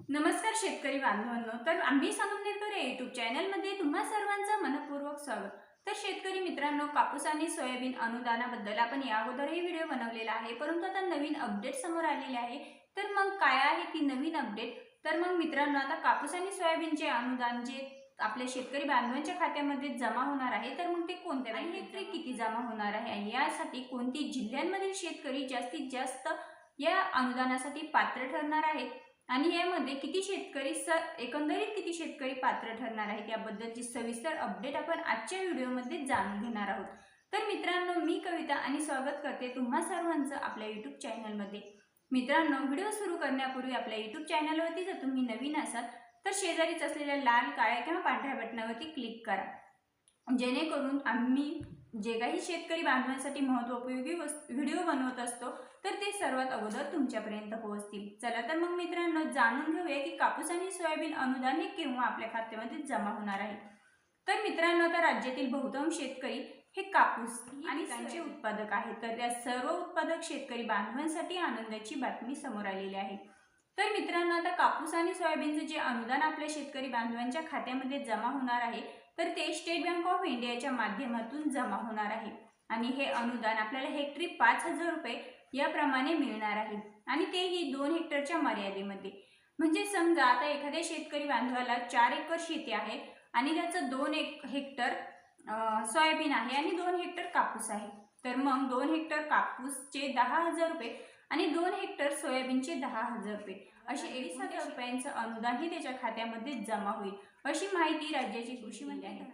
नमस्कार शेतकरी बांधवांनो. तर आम्ही संगमनेरकर या युट्यूब चॅनलमध्ये तुम्हा सर्वांचं मनपूर्वक स्वागत. तर शेतकरी मित्रांनो कापूस आणि सोयाबीन अनुदानाबद्दल आपण या अगोदरही व्हिडिओ बनवलेला आहे. परंतु आता नवीन अपडेट समोर आलेले आहे. तर मग काय आहे ती नवीन अपडेट तर मग मित्रांनो आता कापूस आणि सोयाबीनचे अनुदान जे आपल्या शेतकरी बांधवांच्या खात्यामध्ये जमा होणार आहे तर मग ते कोणत्या आणि हे ते किती जमा होणार आहे? आणि यासाठी कोणती जिल्ह्यांमधील शेतकरी जास्तीत जास्त या अनुदानासाठी पात्र ठरणार आहेत? आणि यामध्ये किती शेतकरी स एकंदरीत किती शेतकरी पात्र ठरणार आहेत याबद्दलची सविस्तर अपडेट आपण आजच्या व्हिडिओमध्ये जाणून घेणार आहोत. तर मित्रांनो मी कविता आणि स्वागत करते तुम्हा सर्वांचं आपल्या यूट्यूब चॅनलमध्ये मित्रांनो व्हिडिओ सुरू करण्यापूर्वी आपल्या यूट्यूब चॅनलवरती जर तुम्ही नवीन असाल तर शेजारीच असलेल्या लाल काळ्या किंवा पांढऱ्या बटणावरती क्लिक करा. जेणेकरून आम्ही जे काही शेतकरी बांधवांसाठी महत्त्वोपयोगी वस् व्हिडिओ बनवत असतो तर ते सर्वात अगोदर तुमच्यापर्यंत पोहोचतील. चला तर मग मित्रांनो जाणून घेऊया की कापूस आणि सोयाबीन अनुदान हे केव्हा आपल्या खात्यामध्ये जमा होणार आहे. तर मित्रांनो आता राज्यातील बहुतांश शेतकरी हे कापूस आणि त्यांचे उत्पादक आहेत. तर त्या सर्व उत्पादक शेतकरी बांधवांसाठी आनंदाची बातमी समोर आलेली आहे. तर मित्रांनो आता कापूस आणि सोयाबीनचे जे अनुदान आपल्या शेतकरी बांधवांच्या खात्यामध्ये जमा होणार आहे तर ते स्टेट बँक ऑफ इंडियाच्या माध्यमातून जमा होणार आहे. आणि हे अनुदान आपल्याला हेक्टरी पाच हजार रुपये याप्रमाणे मिळणार आहे. आणि तेही दोन हेक्टरच्या मर्यादेमध्ये. म्हणजे समजा आता एखाद्या शेतकरी बांधवाला चार एकर शेती आहे आणि त्याचं दोन एक हेक्टर सोयाबीन आहे आणि दोन हेक्टर कापूस आहे. तर मग दोन हेक्टर कापूसचे दहा हजार रुपये आणि दोन हेक्टर सोयाबीनचे दहा हजार रुपये. असे एकवीस हजार रुपयांचं अनुदानही त्याच्या खात्यामध्ये जमा होईल. अशी माहिती राज्याचे कृषी मंत्री आहे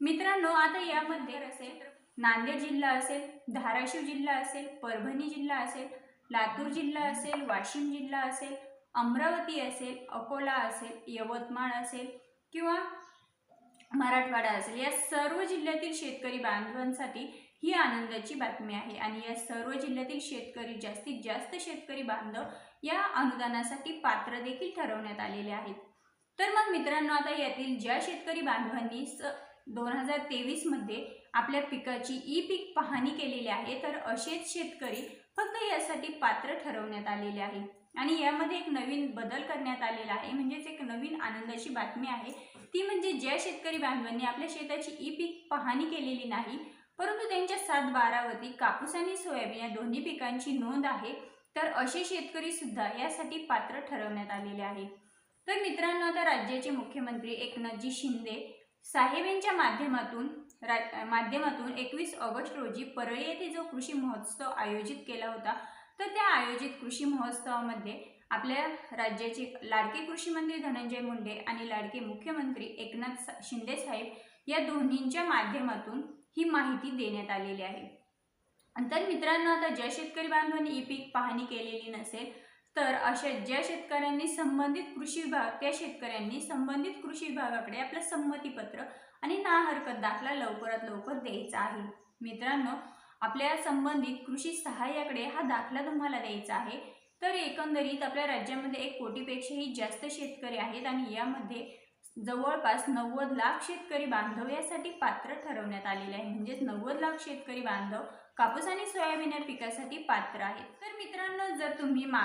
मित्रांनो आता यामध्ये असेल नांदेड जिल्हा असेल धाराशिव जिल्हा असेल परभणी जिल्हा असेल लातूर जिल्हा असेल वाशिम जिल्हा असेल अमरावती असेल अकोला असेल यवतमाळ असेल किंवा मराठवाडा असेल या सर्व जिल्ह्यातील शेतकरी बांधवांसाठी ही आनंदाची बातमी आहे. आणि या सर्व जिल्ह्यातील शेतकरी जास्तीत जास्त शेतकरी बांधव या अनुदानासाठी पात्र देखील ठरवण्यात आलेले आहेत. तर मग मित्रांनो आता यातील ज्या शेतकरी बांधवांनी स दोन हजार तेवीसमध्ये आपल्या पिकाची ई पीक पाहणी केलेली आहे तर असेच शेतकरी फक्त यासाठी पात्र ठरवण्यात आलेले आहे. आणि यामध्ये एक नवीन बदल करण्यात आलेला आहे म्हणजेच एक नवीन आनंदाची बातमी आहे. ती म्हणजे ज्या शेतकरी बांधवांनी आपल्या शेताची ई पीक पाहणी केलेली नाही परंतु त्यांच्या सात बारावरती कापूस आणि सोयाबीन या दोन्ही पिकांची नोंद आहे तर असे शेतकरी सुद्धा यासाठी पात्र ठरवण्यात आलेले आहे. तर मित्रांनो आता राज्याचे मुख्यमंत्री एकनाथजी शिंदे साहेब यांच्या माध्यमातून रा माध्यमातून एकवीस ऑगस्ट रोजी परळी येथे जो कृषी महोत्सव आयोजित केला होता तर त्या आयोजित कृषी महोत्सवामध्ये आपल्या राज्याचे लाडके कृषी मंत्री धनंजय मुंडे आणि लाडके मुख्यमंत्री एकनाथ शिंदे साहेब या दोन्हींच्या माध्यमातून ही माहिती देण्यात आलेली आहे. तर मित्रांनो आता ज्या शेतकरी बांधवांनी ई पीक पाहणी केलेली नसेल तर अशा ज्या शेतकऱ्यांनी संबंधित कृषी विभाग त्या शेतकऱ्यांनी संबंधित कृषी विभागाकडे आपलं संमतीपत्र आणि ना हरकत दाखला लवकरात लवकर द्यायचा आहे. मित्रांनो आपल्या संबंधित कृषी सहाय्याकडे हा दाखला तुम्हाला द्यायचा आहे. तर एकंदरीत आपल्या राज्यामध्ये एक कोटीपेक्षाही जास्त शेतकरी आहेत आणि यामध्ये जवळपास नव्वद लाख शेतकरी बांधव यासाठी पात्र ठरवण्यात आलेले आहे. म्हणजेच नव्वद लाख शेतकरी बांधव कापूस आणि सोयाबीन या पिकासाठी पात्र आहेत. तर मित्रांनो जर तुम्ही मा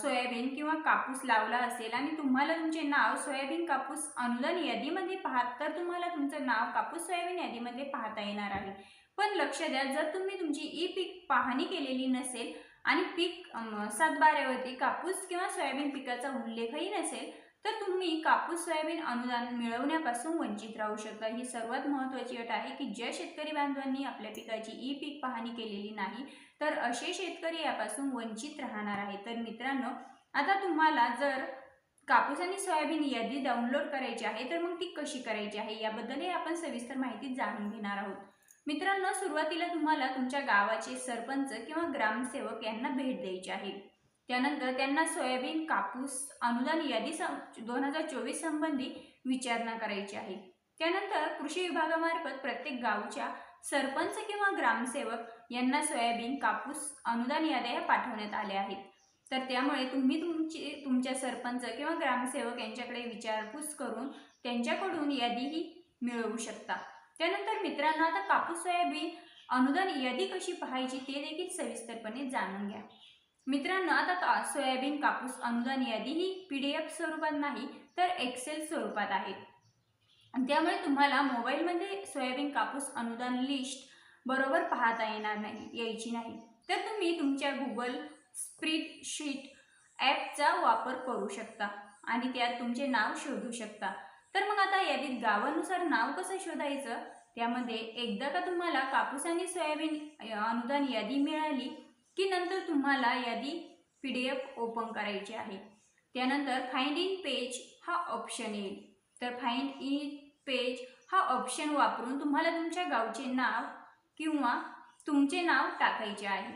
सोयाबीन किंवा कापूस लावला असेल आणि तुम्हाला तुमचे नाव सोयाबीन कापूस अनुदान यादीमध्ये पाहात तर तुम्हाला तुमचं नाव कापूस सोयाबीन यादीमध्ये पाहता येणार आहे. पण लक्ष द्या जर तुम्ही तुमची ई पीक पाहणी केलेली नसेल आणि पीक सातबाऱ्यावरती कापूस किंवा सोयाबीन पिकाचा उल्लेखही नसेल तर तुम्ही कापूस सोयाबीन अनुदान मिळवण्यापासून वंचित राहू शकता. ही सर्वात महत्त्वाची अट आहे की ज्या शेतकरी बांधवांनी आपल्या पिकाची ई पीक पाहणी केलेली नाही तर असे शेतकरी यापासून वंचित राहणार आहे तर मित्रांनो आता तुम्हाला जर कापूस आणि सोयाबीन यादी डाउनलोड करायची आहे तर मग ती कशी करायची आहे? याबद्दलही आपण सविस्तर माहिती जाणून घेणार आहोत. मित्रांनो सुरुवातीला तुम्हाला तुमच्या गावाचे सरपंच किंवा ग्रामसेवक यांना भेट द्यायची आहे. त्यानंतर त्यांना सोयाबीन कापूस अनुदान यादी सं दोन हजार चोवीस संबंधी विचारणा करायची आहे. त्यानंतर कृषी विभागामार्फत प्रत्येक गावच्या सरपंच किंवा ग्रामसेवक यांना सोयाबीन कापूस अनुदान याद्या पाठवण्यात आल्या आहेत. तर त्यामुळे तुम्ही तुमची तुमच्या सरपंच किंवा ग्रामसेवक यांच्याकडे विचारपूस करून त्यांच्याकडून यादीही मिळवू शकता. त्यानंतर मित्रांनो आता कापूस सोयाबीन अनुदान यादी कशी पाहायची ते देखील सविस्तरपणे जाणून घ्या. मित्रांनो आता का सोयाबीन कापूस अनुदान यादी ही पी डी एफ स्वरूपात नाही तर एक्सेल स्वरूपात आहे. त्यामुळे तुम्हाला मोबाईलमध्ये सोयाबीन कापूस अनुदान लिस्ट बरोबर पाहता येणार नाही यायची नाही. तर तुम्ही तुमच्या गुगल स्प्रिडशीट ॲपचा वापर करू शकता आणि त्यात तुमचे नाव शोधू शकता. तर मग आता यादीत गावानुसार नाव कसं शोधायचं? त्यामध्ये एकदा का तुम्हाला कापूस आणि सोयाबीन अनुदान यादी मिळाली की नंतर तुम्हाला यादी पी डी एफ ओपन करायची आहे. त्यानंतर फाइंड इन पेज हा ऑप्शन येईल. तर फाइंड इन पेज हा ऑप्शन वापरून तुम्हाला तुमच्या गावचे नाव किंवा तुमचे नाव टाकायचे आहे.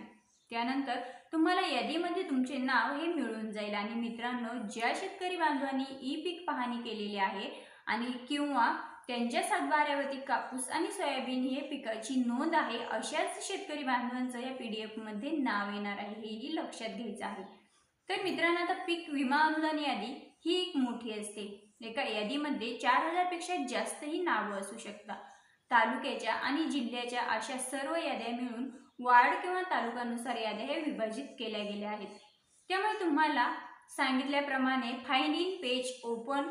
त्यानंतर तुम्हाला यादीमध्ये तुमचे नाव हे मिळून जाईल. आणि मित्रांनो ज्या शेतकरी बांधवांनी ई पीक पाहणी केलेली आहे आणि किंवा त्यांच्या सातबाऱ्यावरती कापूस आणि सोयाबीन हे पिकाची नोंद आहे अशाच शेतकरी बांधवांचं या पी डी एफमध्ये नाव येणार आहे हेही लक्षात घ्यायचं आहे. तर मित्रांनो आता पीक विमा अनुदान यादी ही एक मोठी असते. एका यादीमध्ये चार हजारपेक्षा जास्तही नावं असू शकतात. तालुक्याच्या आणि जिल्ह्याच्या अशा सर्व याद्या मिळून वार्ड किंवा तालुक्यानुसार याद्या हे विभाजित केल्या गेल्या आहेत. त्यामुळे तुम्हाला सांगितल्याप्रमाणे fine in page open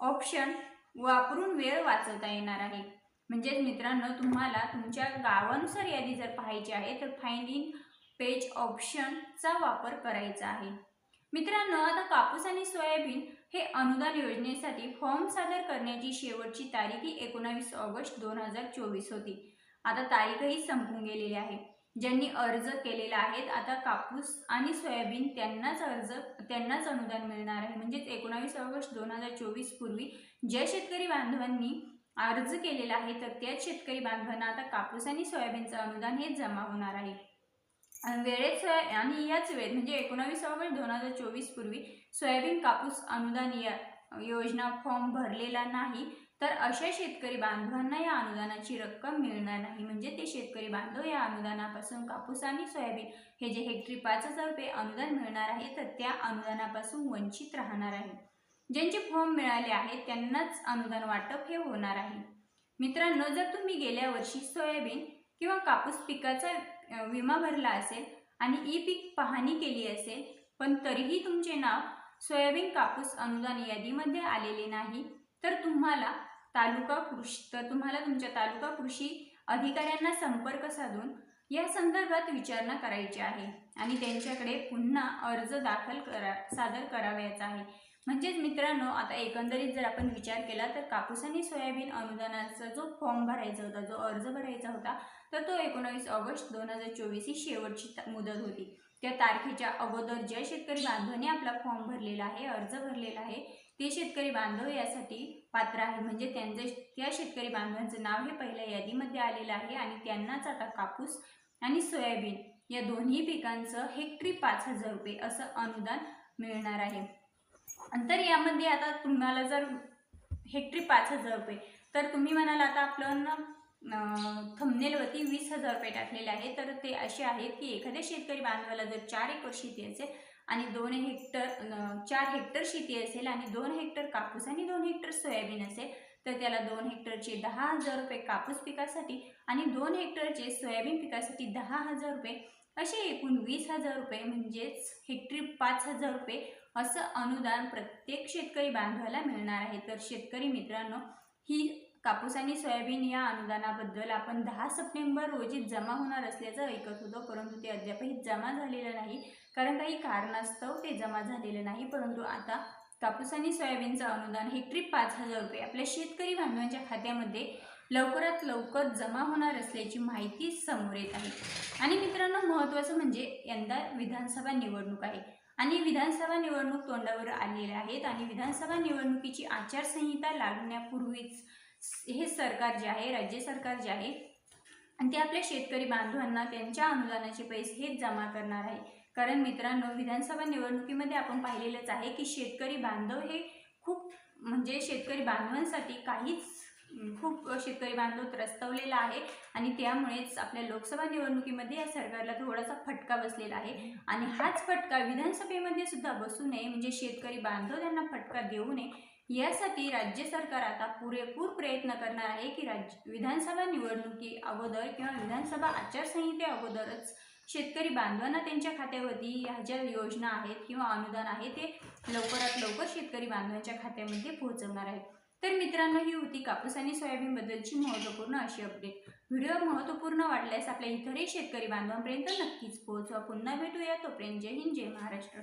option वापरून वेळ वाचवता येणार आहे. म्हणजेच मित्रांनो तुम्हाला तुमच्या गावानुसार यादी जर पाहायची आहे तर फाईंड इन पेज ऑप्शनचा वापर करायचा आहे. मित्रांनो आता कापूस आणि सोयाबीन हे अनुदान योजनेसाठी फॉर्म सादर करण्याची शेवटची तारीख ही एकोणावीस ऑगस्ट दोन हजार चोवीस होती. आता तारीखही संपून गेलेली आहे. ज्यांनी अर्ज केलेला आहेत आता कापूस आणि सोयाबीन त्यांनाच अर्ज त्यांनाच अनुदान मिळणार आहे. म्हणजेच एकोणावीस ऑगस्ट दोन हजार चोवीस पूर्वी ज्या शेतकरी बांधवांनी अर्ज केलेला आहे तर त्याच शेतकरी बांधवांना आता कापूस आणि सोयाबीनचं अनुदान हे जमा होणार आहे. वेळेत सोया आणि याच वेळेत म्हणजे एकोणावीस ऑगस्ट दोन हजार चोवीस पूर्वी सोयाबीन कापूस अनुदान या योजना फॉर्म भरलेला नाही तर अशा शेतकरी बांधवांना या अनुदानाची रक्कम मिळणार नाही. म्हणजे ते शेतकरी बांधव या अनुदानापासून कापूस आणि सोयाबीन हे जे हेक्टरी पाच हजार रुपये अनुदान मिळणार आहे तर त्या अनुदानापासून वंचित राहणार आहे. ज्यांचे फॉर्म मिळाले आहेत त्यांनाच अनुदान वाटप हे होणार आहे. मित्रांनो जर तुम्ही गेल्या वर्षी सोयाबीन किंवा कापूस पिकाचा विमा भरला असेल आणि ई पीक पाहणी केली असेल पण तरीही तुमचे नाव सोयाबीन कापूस अनुदान यादीमध्ये आलेले नाही तर तुम्हाला तालुका कृषी तर तुम्हाला तुमच्या तालुका कृषी अधिकाऱ्यांना संपर्क साधून या संदर्भात विचारणा करायची आहे आणि त्यांच्याकडे पुन्हा अर्ज दाखल करा सादर करावयाचा आहे. म्हणजेच मित्रांनो आता एकंदरीत जर आपण विचार केला तर कापूस आणि सोयाबीन अनुदानाचा जो फॉर्म भरायचा होता जो अर्ज भरायचा होता तर तो एकोणावीस ऑगस्ट दोन हजार चोवीस ही शेवटची मुदत होती. त्या तारखेच्या अगोदर ज्या शेतकरी बांधवांनी आपला फॉर्म भरलेला आहे अर्ज भरलेला आहे ते शेतकरी बांधव यासाठी पात्र आहे. म्हणजे त्यांचे त्या शेतकरी बांधवांचं नाव हे पहिल्या यादीमध्ये आलेलं आहे आणि त्यांनाच आता कापूस आणि सोयाबीन या दोन्ही पिकांचं हेक्टरी पाच हजार रुपये असं अनुदान मिळणार आहे. तर यामध्ये आता तुम्हाला जर हेक्टरी पाच हजार रुपये तर तुम्ही म्हणाल आता आपलं थंबनेलवरती वीस हजार रुपये टाकलेले आहे तर ते असे आहेत की एखाद्या शेतकरी बांधवाला जर चार एकर शेती असेल आणि दोन हेक्टर चार हेक्टर शेती असेल आणि दोन हेक्टर कापूस आणि दोन हेक्टर सोयाबीन असेल तर त्याला दोन हेक्टरचे दहा हजार रुपये कापूस पिकासाठी आणि दोन हेक्टरचे सोयाबीन पिकासाठी दहा हजार रुपये. असे एकूण वीस हजार रुपये म्हणजेच हेक्टरी पाच हजार रुपये असं अनुदान प्रत्येक शेतकरी बांधवाला मिळणार आहे. तर शेतकरी मित्रांनो ही कापूस आणि सोयाबीन या अनुदानाबद्दल आपण दहा सप्टेंबर रोजी जमा होणार असल्याचं ऐकत होतो परंतु ते अद्यापही जमा झालेलं नाही. कारण काही कारणास्तव ते जमा झालेलं नाही परंतु आता कापूस आणि सोयाबीनचं अनुदान हेक्टरी पाच हजार रुपये आपल्या शेतकरी बांधवांच्या खात्यामध्ये लवकरात लवकर जमा होणार असल्याची माहिती समोर येत आहे. आणि मित्रांनो महत्त्वाचं म्हणजे यंदा विधानसभा निवडणूक आहे. आणि विधानसभा निवडणूक तोंडावर आलेल्या आहेत. आणि विधानसभा निवडणुकीची आचारसंहिता लागण्यापूर्वीच हे सरकार जे आहे राज्य सरकार जे आहे आणि ते आपल्या शेतकरी बांधवांना त्यांच्या अनुदानाचे पैसे हेच जमा करणार आहे. कारण मित्रांनो विधानसभा निवडणुकीमध्ये आपण पाहिलेलंच आहे की शेतकरी बांधव हे खूप म्हणजे शेतकरी बांधवांसाठी काहीच खूप शेतकरी बांधव त्रस्तवलेला आहे. आणि त्यामुळेच आपल्या लोकसभा निवडणुकीमध्ये या सरकारला थोडासा फटका बसलेला आहे. आणि हाच फटका विधानसभेमध्ये सुद्धा बसू नये म्हणजे शेतकरी बांधव त्यांना फटका देऊ नये यासाठी राज्य सरकार आता पुरेपूर प्रयत्न करणार आहे की राज्य विधानसभा निवडणुकी अगोदर किंवा विधानसभा आचारसंहिते अगोदरच शेतकरी बांधवांना त्यांच्या खात्यावरती ह्या ज्या योजना आहेत किंवा अनुदान आहे ते लवकरात लवकर शेतकरी बांधवांच्या खात्यामध्ये पोहोचवणार आहेत. तर मित्रांनो ही होती कापूस आणि सोयाबीनबद्दलची महत्त्वपूर्ण अशी अपडेट व्हिडिओ महत्त्वपूर्ण वाटल्यास आपल्या इतरही शेतकरी बांधवांपर्यंत नक्कीच पोहोचवा. पुन्हा भेटूया. तोपर्यंत जय हिंद जय महाराष्ट्र.